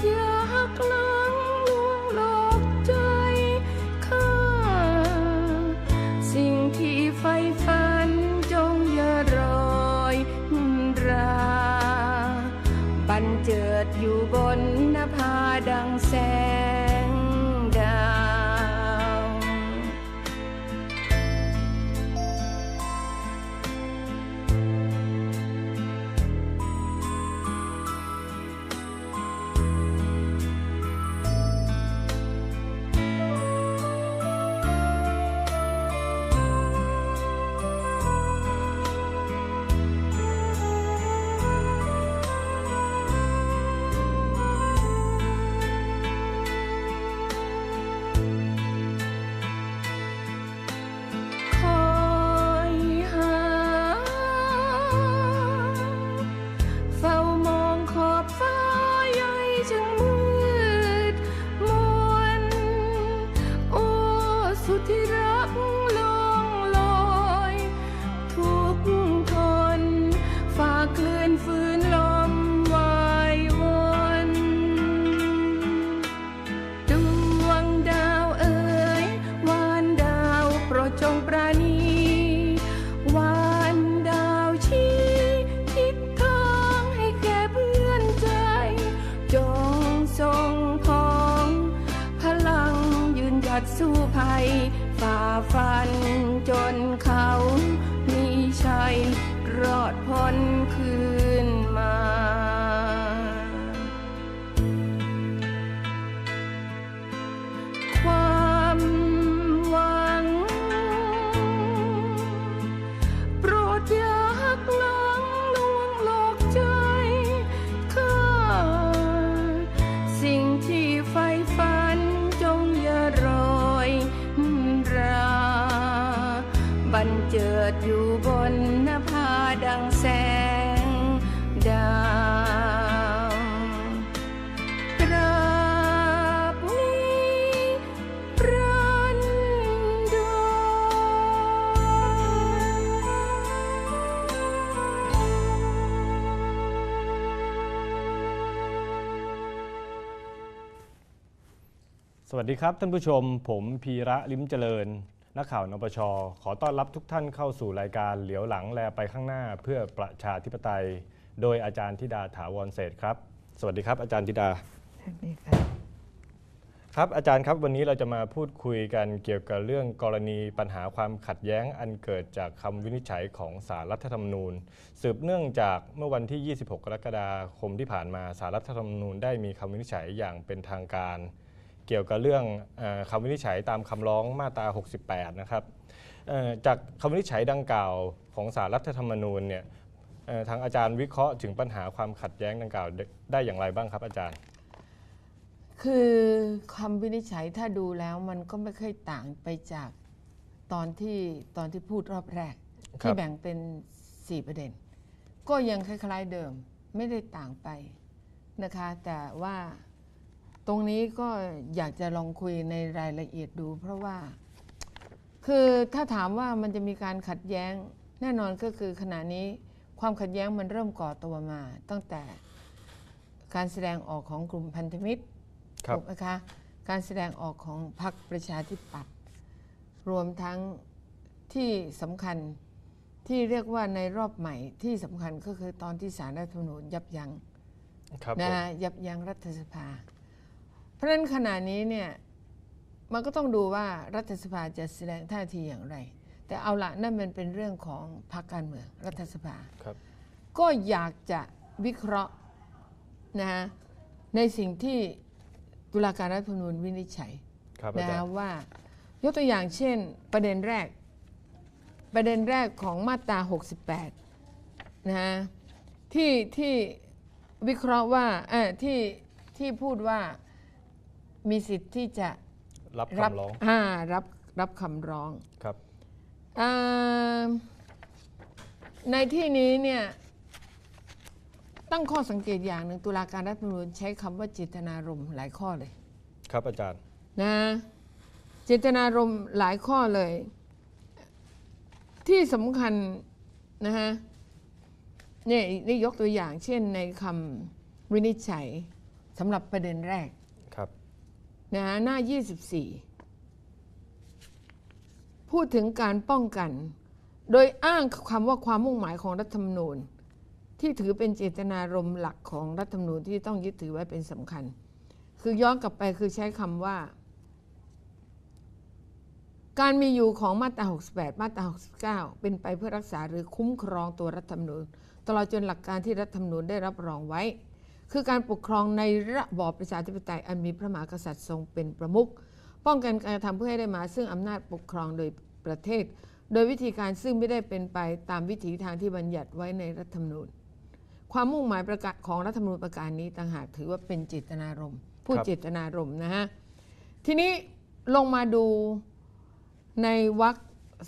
โดสู้ภัย ฝ่าฟันจนเขา มีชัย รอดพ้นคืน สวัสดีครับท่านผู้ชม ผมพีระลิมเจริญ นักข่าวนปช ขอต้อนรับทุกท่านเข้าสู่รายการเหลียวหลังแลไปข้างหน้าเพื่อประชาธิปไตย โดยอาจารย์ธิดาถาวรเศรษฐ์ครับ สวัสดีครับ อาจารย์ธิดาครับอาจารย์ครับวันนี้เราจะมาพูดคุยกันเกี่ยวกับเรื่องกรณีปัญหาความขัดแย้งอันเกิดจากคำวินิจฉัยของสารรัฐธรรมนูญ สืบเนื่องจากเมื่อวันที่ 26 กรกฎาคมที่ผ่านมาสารรัฐธรรมนูญได้มีคำวินิจฉัยอย่างเป็นทางการ เกี่ยวกับเรื่องเออคำวินิจฉัยตามคำร้องมาตรา 68 นะครับเอ่อจากคำวินิจฉัยดังกล่าวของสารรัฐธรรมนูญเนี่ยเอ่อทางอาจารย์วิเคราะห์ถึงปัญหาความขัดแย้งดังกล่าวได้ได้อย่างไรบ้างครับอาจารย์ คือคำวินิจฉัยถ้าดูแล้วมันก็ไม่เคยต่างไปจากตอนที่ตอนที่พูดรอบแรกครับที่แบ่งเป็น 4 ประเด็น ก็ยังคล้ายๆเดิมไม่ได้ต่างไปนะคะ แต่ว่า ตรงนี้ก็อยากจะลองคุยในรายละเอียดดู เพราะว่า คือถ้าถามว่ามันจะมีการขัดแย้ง แน่นอนก็คือขณะนี้ความขัดแย้งมันเริ่มก่อตัวมา ตั้งแต่การแสดงออกของกลุ่มพันธมิตรครับ ถูกไหมคะการแสดงออกของพรรคประชาธิปัตย์รวมทั้งที่สำคัญที่เรียกว่าในรอบใหม่ที่สำคัญก็คือตอนที่สารรัฐธรรมนูญยับยั้งครับผนะม ฮะยับยั้งรัฐสภา เพราะฉะนั้นขณะนี้เนี่ยมันก็ต้องดูว่ารัฐสภาจะแสดงท่าทีอย่างไร แต่เอาละนั่นมันเป็นเรื่องของพรรคการเมืองรัฐสภาครับ ก็อยากจะวิเคราะห์นะฮะในสิ่งที่ตุลาการรัฐธรรมนูญวินิจฉัยครับอานะจารฮะย์ว่ายกตัวอย่างเช่นประเด็นแรก ประเด็นแรกของมาตรา 68 นะฮะที่ที่วิเคราะห์ว่าเออที่ที่พูดว่า มีสิทธิ์ที่จะรับรับคำร้องอ่ารับรับคำร้องครับอ่าในที่นี้เนี่ยตั้งข้อสังเกตอย่างหนึ่งตุลาการรัฐธรรมนูญใช้คำว่าเจตนารมณ์หลายข้อเลย ครับอาจารย์นะเจตนารมณ์หลายข้อเลย ที่สำคัญนะฮะเนี่ยนี่ยกตัวอย่างเช่นในคำวินิจฉัยสำหรับประเด็นแรกครับ นะฮะหน้า 24 พูดถึงการป้องกัน โดยอ้างคำว่าความมุ่งหมายของรัฐธรรมนูญ ที่ถือเป็นเจตนารมณ์หลักของรัฐธรรมนูญที่ต้องยึดถือไว้เป็นสำคัญ คือย้อนกลับไปคือใช้คำว่า การมีอยู่ของมาตรา 68 มาตรา 69 เป็นไปเพื่อรักษาหรือคุ้มครองตัวรัฐธรรมนูญ ตลอดจนหลักการที่รัฐธรรมนูญได้รับรองไว้ คือการปกครองในระบอบประชาธิปไตยอันมีพระมหากษัตริย์ทรงเป็นประมุขป้องกันการกระทำเพื่อให้ได้มา ซึ่งอำนาจปกครองโดยประเทศ โดยวิธีการซึ่งไม่ได้เป็นไปตามวิถีทางที่บัญญัติไว้ในรัฐธรรมนูญ ความมุ่งหมายประกาศของรัฐธรรมนูญประการนี้ต่างหากถือว่าเป็นเจตนารมณ์ผู้ครับ เจตนารมณ์นะฮะทีนี้ลงมาดูในวรรค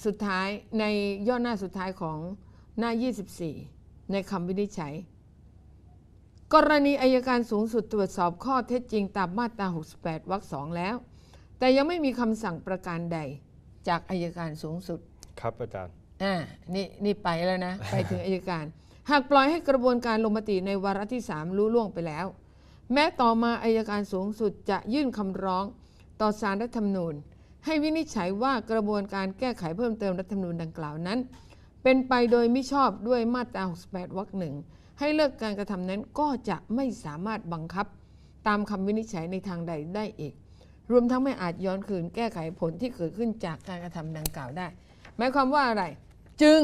สุดท้ายในย่อหน้าสุดท้ายของหน้า 24 ในคำวินิจฉัย กรณีอายการสูงสุดตรวจสอบข้อเท็จจริงตามมาตรา 68 วรรคสองแล้ว แต่ยังไม่มีคำสั่งประการใดจากอายการสูงสุด ครับอาจารย์ อ่า นี่นี่ไปแล้วนะ ไปถึงอายการ หากปล่อยให้กระบวนการลงมติในวาระที่ 3 รู้ล่วงไปแล้ว แม้ต่อมาอายการสูงสุดจะยื่นคำร้องต่อสารรัฐธรรมนูญ ให้วินิจฉัยว่ากระบวนการแก้ไขเพิ่มเติมรัฐธรรมนูญดังกล่าวนั้น เป็นไปโดยมิชอบด้วยมาตรา 68 วรรคหนึ่ง ให้เลิกการกระทำนั้นก็จะไม่สามารถบังคับตามคำวินิจฉัยในทางใดได้อีก รวมทั้งไม่อาจย้อนคืนแก้ไขผลที่เกิดขึ้นจากการกระทำดังกล่าวได้ หมายความว่าอะไร จึง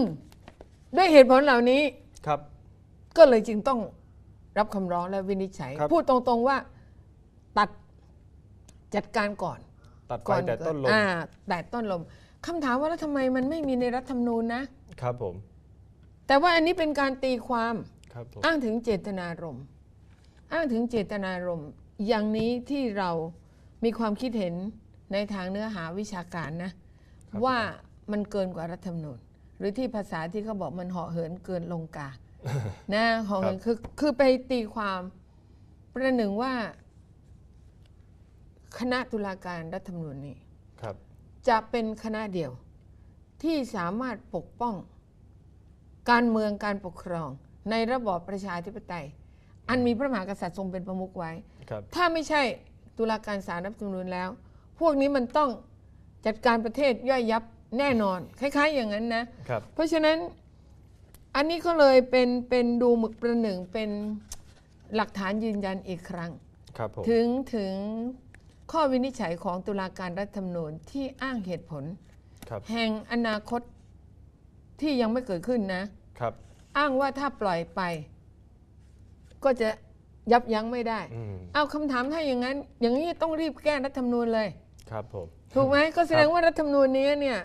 ด้วยเหตุผลเหล่านี้ครับ ก็เลยจึงต้องรับคำร้องและวินิจฉัยครับพูดตรงๆว่าตัดจัดการก่อน ตัดไฟก่อนแต่ต้นลมอ่าแต่ต้นลมคำถามว่าแล้วทำไมมันไม่มีในรัฐธรรมนูญนะครับผม แต่ว่าอันนี้เป็นการตีความ ครับผมอ้างถึงเจตนารมณ์อ้างถึงเจตนารมณ์อย่างนี้ที่เรามีความคิดเห็นในทางเนื้อหาวิชาการนะว่ามันเกินกว่ารัฐธรรมนูญหรือที่ภาษาที่เขาบอกมันเหาะเหินเกินลงกา นะเหาะเหินคือคือไปตีความประหนึ่งว่า คณะตุลาการรัฐธรรมนูญนี้ ครับ จะเป็นคณะเดียวที่สามารถปกป้อง การเมืองการปกครอง ในระบอบประชาธิปไตย อันมีพระมหากษัตริย์ทรงเป็นประมุขไว้ ครับ ถ้าไม่ใช่ตุลาการศาลรัฐธรรมนูญแล้ว พวกนี้มันต้องจัดการประเทศย่อยยับแน่นอน คล้าย ๆ อย่างนั้นนะ ครับ เพราะฉะนั้นอันนี้ก็เลยเป็นเป็นดูหมึกประหนึ่งเป็นหลักฐานยืนยันอีกครั้ง ครับผม ถึงถึงข้อวินิจฉัยของตุลาการรัฐธรรมนูญที่อ้างเหตุผล ครับ แห่งอนาคตที่ยังไม่เกิดขึ้นนะ ครับ อ้างว่าถ้าปล่อยไป ก็จะยับยั้งไม่ได้ อืมเอาคำถามถ้าอย่างนั้น อย่างนี้ต้องรีบแก้รัฐธรรมนูญเลย ครับผม ถูกไหมก็แสดงครับว่ารัฐธรรมนูญนี้เนี่ย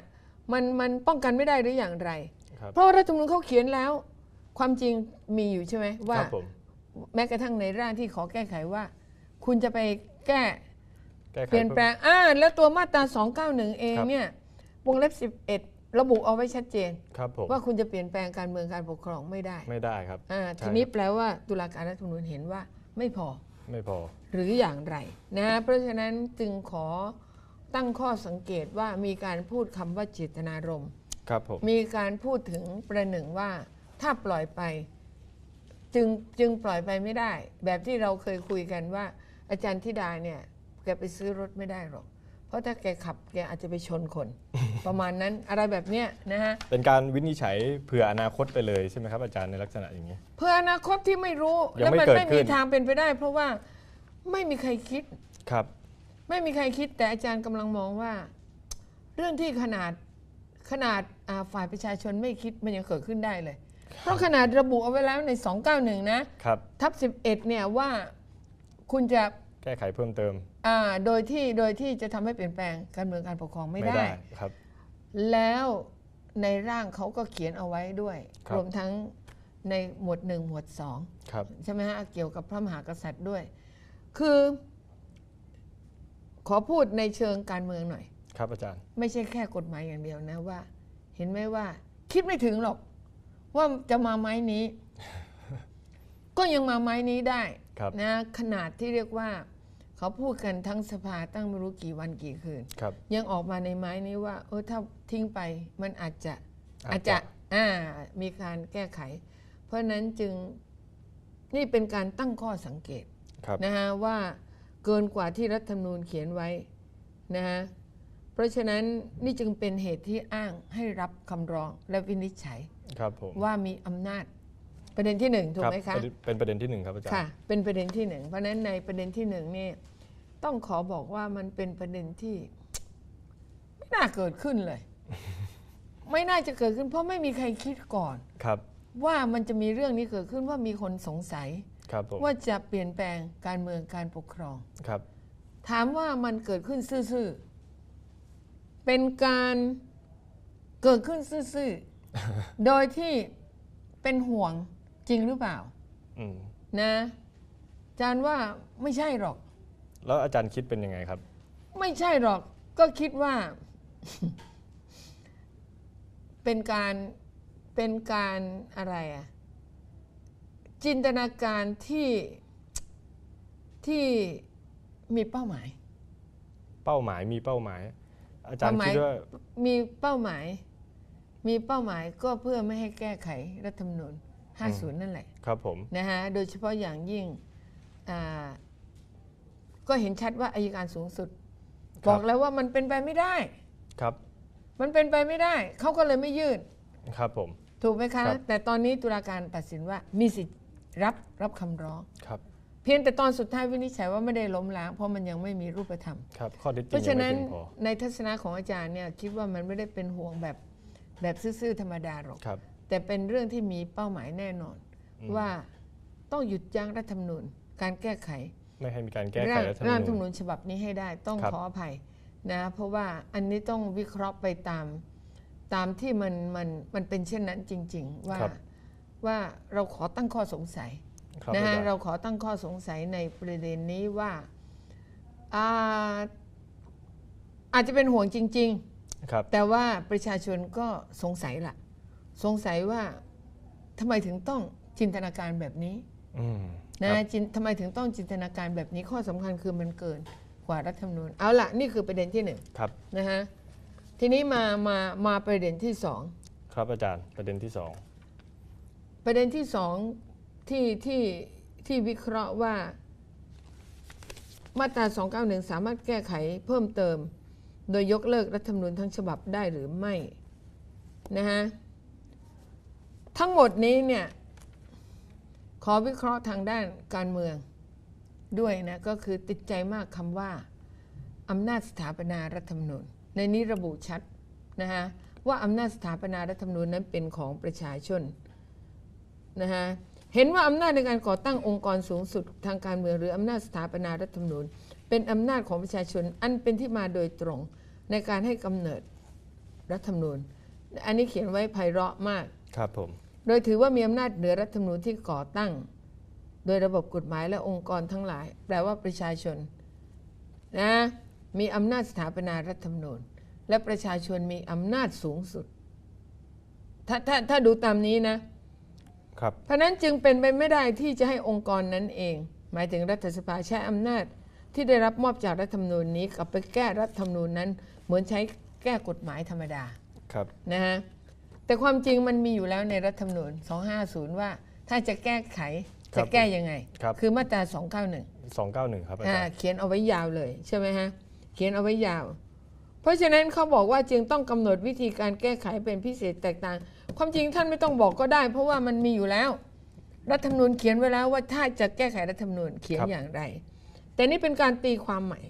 มันมันป้องกันไม่ได้หรืออย่างไร ครับ เพราะว่ารัฐธรรมนูญเขาเขียนแล้ว ความจริงมีอยู่ใช่ไหมว่า ครับผมแม้กระทั่งในร่างที่ขอแก้ไขว่า คุณจะไปแก้แก้ไขเปลี่ยนแปลงอ่าแล้วตัวมาตรา 291 เองครับ เนี่ยวงเล็บ 11 ระบุเอาไว้ชัดเจน ครับผมว่าคุณจะเปลี่ยนแปลงการเมืองการปกครองไม่ได้ไม่ได้ครับอ่าใช่ทีนี้ครับแปลว่าตุลาการรัฐธรรมนูญเห็นว่าไม่พอไม่พอ หรืออย่างไรนะเพราะฉะนั้นจึงขอตั้งข้อสังเกตว่ามีการพูดคำว่าเจตนารมณ์ครับผมมีการพูดถึงประหนึ่งว่าถ้าปล่อยไป จึงจึงปล่อยไปไม่ได้ แบบที่เราเคยคุยกันว่า อาจารย์ธิดาเนี่ยแกไปซื้อรถไม่ได้หรอก เพราะถ้าแกขับแกอาจจะไปชนคน ประมาณนั้นอะไรแบบเนี้ยนะฮะ เป็นการวินิจฉัยเผื่ออนาคตไปเลยใช่ไหมครับอาจารย์ในลักษณะอย่างนี้ เพื่ออนาคตที่ไม่รู้ ยังแล้วไม่มันเกิดไม่ขึ้มีน ทางเป็นไปได้ เพราะว่าไม่มีใครคิด ครับ ไม่มีใครคิดแต่อาจารย์กำลังมองว่า เรื่องที่ขนาดขนาดอ่าฝ่ายประชาชนไม่คิดมันยังเกิดขึ้นได้เลย เพราะขนาดระบุเอาไว้แล้วใน 291 นะ ครับ ทับ 11 เนี่ยว่าคุณจะแก้ไขเพิ่มเติม อ่าโดยที่โดยที่จะทำให้เปลี่ยนแปลงการเมืองการปกครองไม่ได้ ครับ แล้วในร่างเขาก็เขียนเอาไว้ด้วย ครับ รวมทั้งในหมวดหนึ่งหมวดสอง ครับ ใช่ไหมฮะเกี่ยวกับพระมหากษัตริย์ด้วย คือ ขอพูดในเชิงการเมืองหน่อย ครับอาจารย์ ไม่ใช่แค่กฎหมายอย่างเดียวนะว่า เห็นไหมว่า คิดไม่ถึงหรอก ว่าจะมาไม้นี้ ก็ยังมาไม้นี้ได้ครับ นะขนาดที่เรียกว่า เขาพูดกันทั้งสภาตั้งไม่รู้กี่วันกี่คืน ครับ ยังออกมาในไม้นี้ว่า เออถ้าทิ้งไปมันอาจจะอาอาจจจะ จะอ่ามีการแก้ไข เพราะฉะนั้นจึงนี่เป็นการตั้งข้อสังเกต ครับ นะฮะว่าเกินกว่าที่รัฐธรรมนูญเขียนไว้นะฮะเพราะฉะนั้นนี่จึงเป็นเหตุที่อ้างให้รับคำร้องและวินิจฉัย ครับผม ว่ามีอำนาจ ประเด็นที่หนึ่งถูกครับไหมคะประเด็นเป็นประเด็นที่หนึ่งครับอาจารย์ค่ะเป็นประเด็นที่หนึ่งเพราะฉะนั้นในประเด็นที่หนึ่งนี่ต้องขอบอกว่ามันเป็นประเด็นที่ไม่น่าเกิดขึ้นเลย ไม่น่าจะเกิดขึ้น เพราะไม่มีใครคิดก่อนครับ ว่ามันจะมีเรื่องนี้เกิดขึ้นว่ามีคนสงสัยครับผมว่าจะเปลี่ยนแปลงการเมืองการปกครองครับ ถามว่ามันเกิดขึ้นซื่อๆเป็นการเกิดขึ้นซื่อๆโดยที่เป็นห่วง จริงหรือเปล่าอืมนะอาจารย์ว่าไม่ใช่หรอก แล้วอาจารย์คิดเป็นยังไงครับ ไม่ใช่หรอกก็คิดว่า เป็นการเป็นการอะไรอะจินตนาการที่ที่มีเป้าหมาย เป้าหมายมีเป้าหมาย อาจารย์เป้าหมายคิดว่ามีเป้าหมาย มีเป้าหมายก็เพื่อไม่ให้แก้ไขรัฐธรรมนูญ 50 นั่นแหละครับผมนะฮะโดยเฉพาะอย่างยิ่งอ่าก็เห็นชัดว่าอายการสูงสุดครับบอกแล้วว่ามันเป็นไปไม่ได้ครับ มันเป็นไปไม่ได้เขาก็เลยไม่ยื่นครับผม ถูกไหมคะครับแต่ตอนนี้ตุลาการตัดสินว่ามีสิทธิ์รับรับคำร้องครับเพียงแต่ตอนสุดท้ายวินิจฉัยว่าไม่ได้ล้มล้างเพราะมันยังไม่มีรูปธรรมครับข้อเท็จจริเพงราะยัฉะงไม่นั้นเพียงพอในทัศนะของอาจารย์เนี่ยคิดว่ามันไม่ได้เป็นห่วงแบบแบบซื่อๆธรรมดาหรอกครับ แต่เป็นเรื่องที่มีเป้าหมายแน่นอนอืมว่าต้องหยุดยั้งรัฐธรรมนูญการแก้ไขไม่ให้มีการแก้ไขร่างรัฐธรรร่างมธรรมนูนูญญฉบับนี้ให้ได้ต้องครับขออภัยนะเพราะว่าอันนี้ต้องวิเคราะห์ไปตามตามที่มันมันมันเป็นเช่นนั้นจริง ๆ ว่าครับว่าเราขอตั้งข้อสงสัยครับนะอาฮะจารย์เราขอตั้งข้อสงสัยในประเด็นนี้ว่าอ่าอาจจะเป็นห่วงจริงๆครับแต่ว่าประชาชนก็สงสัยละ สงสัยว่าทำไมถึงต้องจินตนาการแบบนี้อืมนะครับจินทำไมถึงต้องจินตนาการแบบนี้ข้อสำคัญคือมันเกินกว่ารัฐธรรมนูญเอาละนี่คือประเด็นที่หนึ่งครับนะฮะทีนี้มามามาประเด็นที่สองครับอาจารย์ประเด็นที่สองประเด็นที่สองที่ที่ที่วิเคราะห์ว่า มาตรา 291 สามารถแก้ไขเพิ่มเติม โดยยกเลิกรัฐธรรมนูญทั้งฉบับได้หรือไม่นะฮะ ทั้งหมดนี้เนี่ยขอวิเคราะห์ทางด้านการเมืองด้วยนะก็คือติดใจมากคำว่าอำนาจสถาปนารัฐธรรมนูญ ในนี้ระบุชัดนะฮะว่าอำนาจสถาปนารัฐธรรมนูญนั้นเป็นของประชาชนนะฮะเห็นว่าอำนาจในการก่อตั้งองค์กรสูงสุดทางการเมืองหรืออำนาจสถาปนารัฐธรรมนูญ เป็นอำนาจของประชาชนอันเป็นที่มาโดยตรงในการให้กำเนิดรัฐธรรมนูญ อันนี้เขียนไว้ไพเราะมากครับผม โดยถือว่ามีอำนาจเหนือรัฐธรรมนูญที่ก่อตั้ง โดยระบบกฎหมายและองค์กรทั้งหลาย แปลว่าประชาชนนะมีอำนาจสถาปนารัฐธรรมนูญ และประชาชนมีอำนาจสูงสุด ถ้าถ้าถ้าดูตามนี้นะครับเพราะนั้นจึงเป็นไปไม่ได้ที่จะให้องค์กรนั้นเอง หมายถึงรัฐสภาใช้อำนาจที่ได้รับมอบจากรัฐธรรมนูญนี้กลับไปแก้รัฐธรรมนูญนั้น เหมือนใช้แก้กฎหมายธรรมดาครับนะฮะ แต่ความจริงมันมีอยู่แล้วในรัฐธรรมนูญ 250 ว่า ถ้าจะแก้ไขครัจะบแก้ยังไงครับคือมาตรา 291 291 ครับอาอ่าจารย์เขียนเอาไว้ยาวเลยใช่ไหมฮะเขียนเอาไว้ยาว เพราะฉะนั้นเขาบอกว่าจึงต้องกำหนดวิธีการแก้ไขเป็นพิเศษแตกต่าง ความจริงท่านไม่ต้องบอกก็ได้ เพราะว่ามันมีอยู่แล้ว รัฐธรรมนูญเขียนไว้แล้วว่าถ้าจะแก้ไขรัฐธรรมนูญเขียนอย่างไร แต่นี่เป็นการตีความใหม่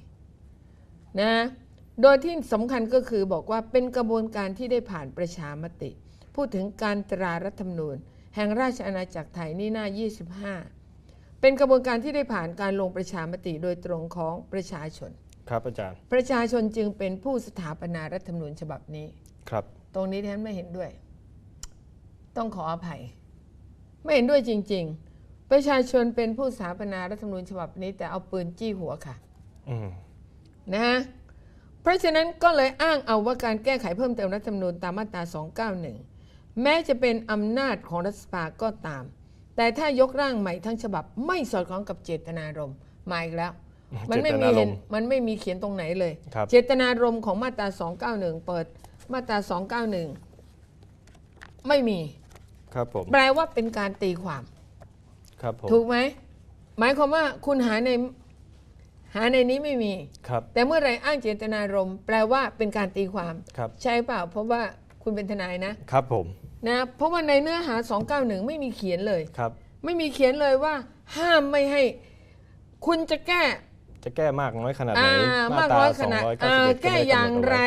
นะโดยที่สำคัญก็คือบอกว่าเป็นกระบวนการที่ได้ผ่านประชามติ พูดถึงการตรารัฐธรรมนูญ แห่งราชอาณาจักรไทยนี่หน้า 25 เป็นกระบวนการที่ได้ผ่านการลงประชามติโดยตรงของประชาชน ครับอาจารย์ ประชาชนจึงเป็นผู้สถาปนารัฐธรรมนูญฉบับนี้ ครับ ตรงนี้ท่านไม่เห็นด้วย ต้องขออภัย ไม่เห็นด้วยจริง ๆ ประชาชนเป็นผู้สถาปนารัฐธรรมนูญฉบับนี้ แต่เอาปืนจี้หัวค่ะอืมนะฮะเพราะฉะนั้นก็เลยอ้างเอาว่าการแก้ไขเพิ่มเติมรัฐธรรมนูญตามมาตรา 291 แม้จะเป็นอำนาจของรัฐสภาก็ตาม แต่ถ้ายกร่างใหม่ทั้งฉบับไม่สอดคล้องกับเจตนารมณ์มาอีกแล้ว มันไม่มีเจตนารเห็นมณ์มันไม่มีเขียนตรงไหนเลยครับเจตนารมณ์ของมาตรา 291 เปิดมาตรา 291 ไม่มีครับผมแปลว่าเป็นการตีความครับผมถูกไหมหมายความว่าคุณหาในหาในนี้ไม่มีครับแต่เมื่อไหรอ้างเจตนารมณ์แปลว่าเป็นการตีความครับใช่เปล่า เพราะว่า คุณเป็นทนายนะครับผมนะเพราะว่าในเนื้อหา 291 ไม่มีเขียนเลยครับ ไม่มีเขียนเลยว่า ห้ามไม่ให้ คุณจะแก้จะแก้มากน้อยขนาดไหนอ่ามากน้อยขนาดอ่า291แก้อย่างไร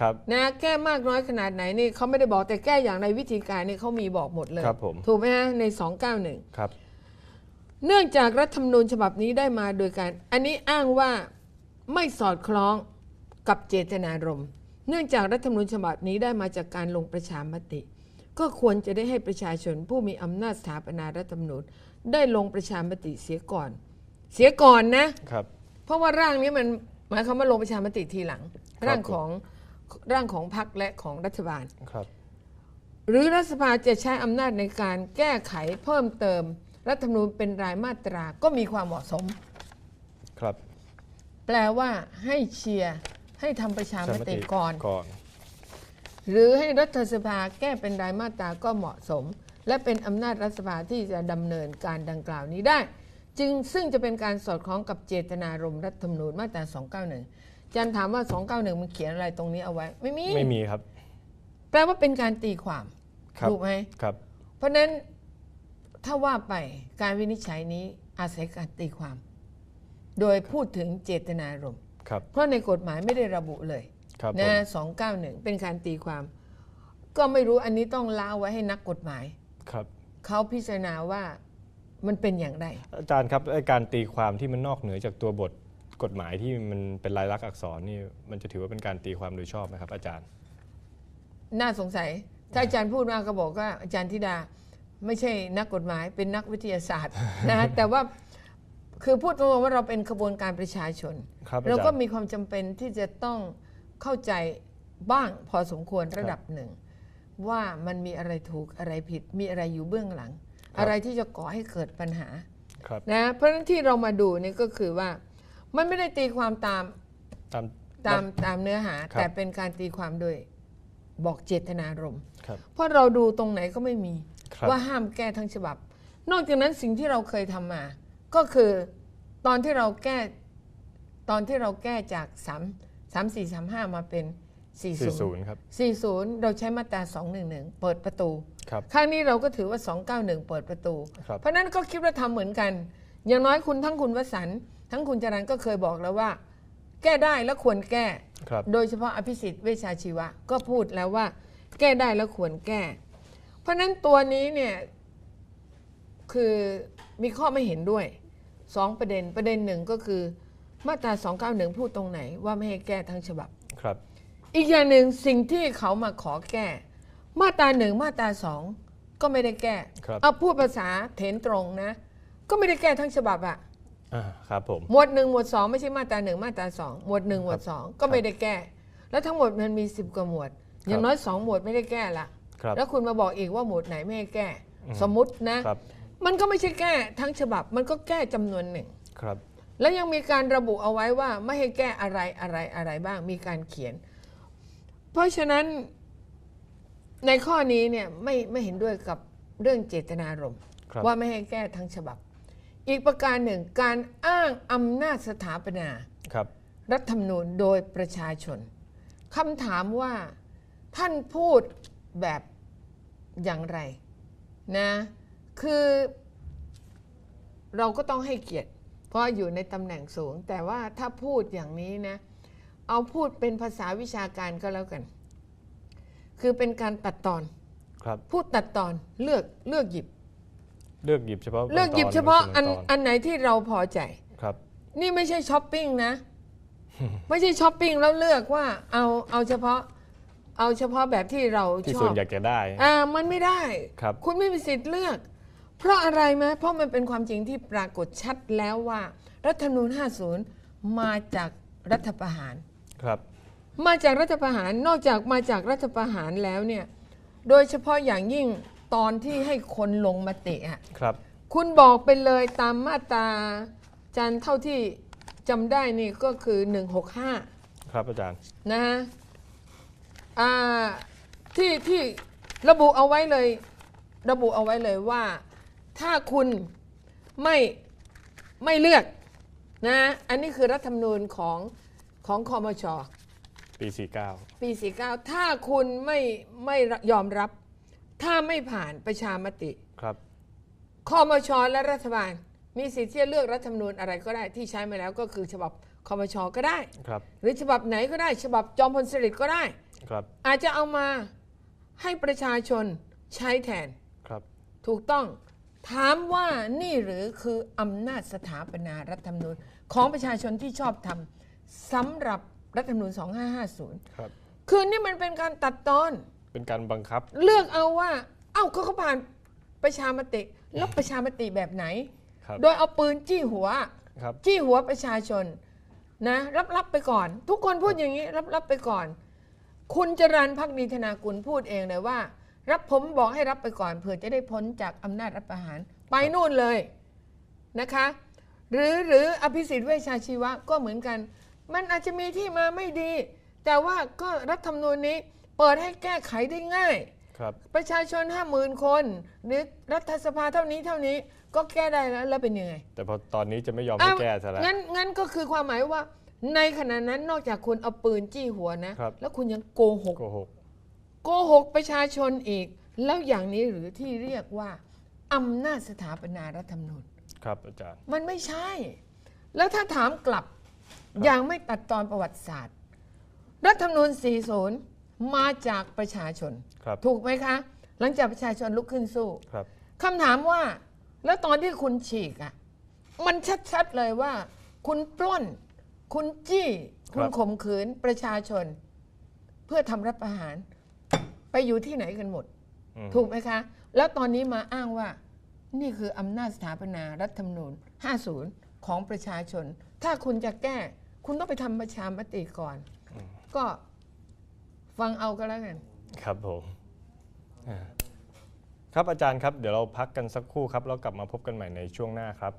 ครับนะแก้มากน้อยขนาดไหนนี่เขาไม่ได้บอกแต่แก้อย่างในวิธีการนี่เขามีบอกหมดเลยครับผมถูกไหมฮะใน 291 ครับ เนื่องจากรัฐธรรมนูญฉบับนี้ได้มาโดยการ อันนี้อ้างว่าไม่สอดคล้องกับเจตนารมณ์ เนื่องจากรัฐธรรมนูญฉบับนี้ได้มาจากการลงประชามติ ก็ควรจะได้ให้ประชาชนผู้มีอำนาจสถาปนารัฐธรรมนูญได้ลงประชามติเสียก่อน เสียก่อนนะครับ เพราะว่าร่างนี้มันหมายความว่าลงประชามติทีหลังครับร่างของร่างของพรรคและของรัฐบาลครับ หรือรัฐสภาจะใช้อำนาจในการแก้ไขเพิ่มเติม รัฐธรรมนูญเป็นรายมาตราก็มีความเหมาะสมครับ แปลว่าให้เชียร์ ให้ทำประชามติก่อน ก่อน หรือให้รัฐสภาแก้เป็นรายมาตราก็เหมาะสม และเป็นอำนาจรัฐสภาที่จะดำเนินการดังกล่าวนี้ได้ จึงซึ่งจะเป็นการสอดคล้องกับเจตนารมณ์รัฐธรรมนูญมาตรา 291จันถามว่า 291 มันเขียนอะไรตรงนี้เอาไว้ ไม่มี ไม่มีครับ แปลว่าเป็นการตีความครับถูกไหมครับ เพราะฉะนั้นถ้าว่าไปการวินิจฉัยนี้อาศัยการตีความ โดยพูดถึงเจตนารมณ์ครับ เพราะในกฎหมายไม่ได้ระบุเลยครับผมนะ291เป็นการตีความ ก็ไม่รู้อันนี้ต้องล้าไว้ให้นักกฎหมายครับเขาพิจารณาว่ามันเป็นอย่างไร อาจารย์ครับไอ้การตีความที่มันนอกเหนือจากตัวบทกฎหมายที่มันเป็นลายลักษณ์อักษรนี่มันจะถือว่าเป็นการตีความโดยชอบไหมครับ อาจารย์ น่าสงสัย ถ้าอาจารย์พูดมาก็บอกว่าอาจารย์ธิดา ไม่ใช่นักกฎหมายเป็นนักวิทยาศาสตร์นะแต่ว่า คือพูดตรงๆว่าเราเป็นขบวนการประชาชน ครับอาเราจารก็ย์ มีความจำเป็นที่จะต้องเข้าใจบ้างพอสมควรระดับหนึ่ง ว่ามันมีอะไรถูกอะไรผิด มีอะไรอยู่เบื้องหลังอะไรที่จะก่อให้เกิดปัญหา ครับ นะเพราะฉะนั้นที่เรามาดูนี่ก็คือว่า มันไม่ได้ตีความตามตาม ตามตามเนื้อหา ครับ แต่เป็นการตีความโดยบอกเจตนารมณ์ครับ เพราะเราดูตรงไหนก็ไม่มี ครับ ว่าห้ามแก้ทั้งฉบับ นอกจากนั้นสิ่งที่เราเคยทำมา ก็คือตอนที่เราแก้ตอนที่เราแก้จาก 3 3 4 3 5 มาเป็น 40 40ครับ 40 เราใช้มาตรา 211 เปิดประตูครับครั้งนี้เราก็ถือว่า 291 เปิดประตู ครับ เพราะฉะนั้นก็คิดว่าทำเหมือนกัน อย่างน้อยคุณทั้งคุณวสันต์ทั้งคุณจรันก็เคยบอกแล้วว่า แก้ได้และควรแก้ ครับ โดยเฉพาะอภิสิทธิ์เวชชาชีวะก็พูดแล้วว่า แก้ได้แล้วควรแก้ เพราะฉะนั้นตัวนี้เนี่ยคือมีข้อไม่เห็นด้วย สองประเด็นประเด็นหนึ่งก็คือมาตรา 291 พูดตรงไหนว่าไม่ให้แก้ทั้งฉบับ ครับ อีกอย่างหนึ่งสิ่งที่เขามาขอแก้ มาตราหนึ่งมาตราสองก็ไม่ได้แก้ครับ เอาพูดภาษาเถนตรงนะ ก็ไม่ได้แก้ทั้งฉบับอะอ่าครับผม หมวดหนึ่งหมวดสองไม่ใช่มาตราหนึ่งมาตราสองหมวดหนึ่งหมวดสองก็ไม่ได้แก้ แล้วทั้งหมดมันมีสิบกว่าหมวด อย่างน้อยสองหมวดไม่ได้แก้ละ ครับ แล้วคุณมาบอกอีกว่าหมวดไหนไม่ให้แก้ สมมุตินะ ครับ มันก็ไม่ใช่แก้ทั้งฉบับ มันก็แก้จำนวนหนึ่ง ครับ แล้วยังมีการระบุเอาไว้ว่าไม่ให้แก้อะไรอะไรอะไรบ้าง มีการเขียน เพราะฉะนั้นในข้อนี้เนี่ยไม่ไม่เห็นด้วยกับเรื่องเจตนารมณ์ครับว่าไม่ให้แก้ทั้งฉบับ อีกประการหนึ่งการอ้างอำนาจสถาปนาครับ รัฐธรรมนูญโดยประชาชนคำถามว่าท่านพูดแบบอย่างไรนะ คือ เราก็ต้องให้เกียรติ เพราะอยู่ในตำแหน่งสูง แต่ว่าถ้าพูดอย่างนี้นะ เอาพูดเป็นภาษาวิชาการก็แล้วกัน คือเป็นการตัดตอนครับพูดตัดตอนเลือกเลือกหยิบ เลือกหยิบเฉพาะเลือกหยิบตนเฉพาะไม่อันใช่ตอันไหนที่เราพอใจ ครับ นี่ไม่ใช่ช้อปปิ้งนะ ไม่ใช่ช้อปปิ้งแล้วเลือกว่าเอาเอาเฉพาะเอาเฉพาะแบบที่เราที่ชส่อวนบอยากจะได้อ่ามันไม่ได้ครับคุณไม่มีสิทธิ์เลือก เพราะอะไรไหมเพราะมันเป็นความจริงที่ปรากฏชัดแล้วว่า รัฐธรรมนูญ 50 มาจากรัฐประหาร ครับ มาจากรัฐประหาร นอกจากมาจากรัฐประหารแล้วเนี่ย โดยเฉพาะอย่างยิ่งตอนที่ให้คนลงมติอะ ครับ คุณบอกไปเลยตามมาตราจันเท่าที่จำได้นี่ก็คือ 165 ครับอาจารย์ นะฮะอ่าที่ที่ระบุเอาไว้เลย ระบุเอาไว้เลยว่า ถ้าคุณไม่ไม่เลือกนะอันนี้คือรัฐธรรมนูญของของคอมชปี 49 ปี 49 ถ้าคุณไม่ไม่ยอมรับ ถ้าไม่ผ่านประชามติครับคอมชและรัฐบาล มีสิทธิ์ที่จะเลือกรัฐธรรมนูญอะไรก็ได้ที่ใช้มาแล้วก็คือฉบับคอมชก็ได้ ครับ หรือฉบับไหนก็ได้ ฉบับจอมพลสฤษดิ์ก็ได้ ครับ อาจจะเอามาให้ประชาชนใช้แทน ครับ ถูกต้อง ถามว่านี่หรือคืออำนาจสถาปนารัฐธรรมนูญของประชาชนที่ชอบทำสำหรับรัฐธรรมนูญ 2550 ครับ คือนี่มันเป็นการตัดตอน เป็นการบังคับ เลือกเอาว่า เอ้าก็เขาผ่านประชามติแล้วประชามติแบบไหน ครับ โดยเอาปืนจี้หัว ครับ จี้หัวประชาชนนะรับรับไปก่อน ทุกคนพูดอย่างนี้รับรับไปก่อน คุณจรันพักดีธนากุลพูดเองเลยว่า รับผมบอกให้รับไปก่อนเผื่อจะได้พ้นจากอำนาจรัฐประหาร ไปนู่นเลยนะคะ หรือหรืออภิสิทธิ์เวชชาชีวะก็เหมือนกัน มันอาจจะมีที่มาไม่ดี แต่ว่าก็รัฐธรรมนูญนี้เปิดให้แก้ไขได้ง่ายครับประชาชนห้าหมื่นคน หรือรัฐสภาเท่านี้เท่านี้ก็แก้ได้แล้วแล้วเป็นยังไง แต่พอตอนนี้จะไม่ยอมให้แก้ซะแล้วงั้นงั้นก็คือความหมายว่า ในขณะนั้นนอกจากคุณเอาปืนจี้หัวนะครับแล้วคุณยังโกหก โกหกโกหกประชาชนอีก แล้วอย่างนี้หรือที่เรียกว่าอำนาจสถาปนารัฐธรรมนูญครับอาจารย์ มันไม่ใช่ แล้วถ้าถามกลับ อย่างไม่ตัดตอนประวัติศาสตร์ รัฐธรรมนูญ 40 มาจากประชาชน ครับ ถูกไหมคะ หลังจากประชาชนลุกขึ้นสู้ครับ คำถามว่า แล้วตอนที่คุณฉีกอะ่ะ มันชัดๆเลยว่า คุณปล้น คุณจี้ คุณข่มขืนประชาชน เพื่อทำรัฐประหาร ไปอยู่ที่ไหนกันหมด อืมถูกไหมคะ แล้วตอนนี้มาอ้างว่า นี่คืออำนาจสถาปนารัฐธรรมนูญ 50 ของประชาชน ถ้าคุณจะแก้ คุณต้องไปทำประชามติก่อน ก็ฟังเอาก็แล้วกัน ครับผมอ่าครับอาจารย์ครับ เดี๋ยวเราพักกันสักครู่ครับ แล้วกลับมาพบกันใหม่ในช่วงหน้าครับ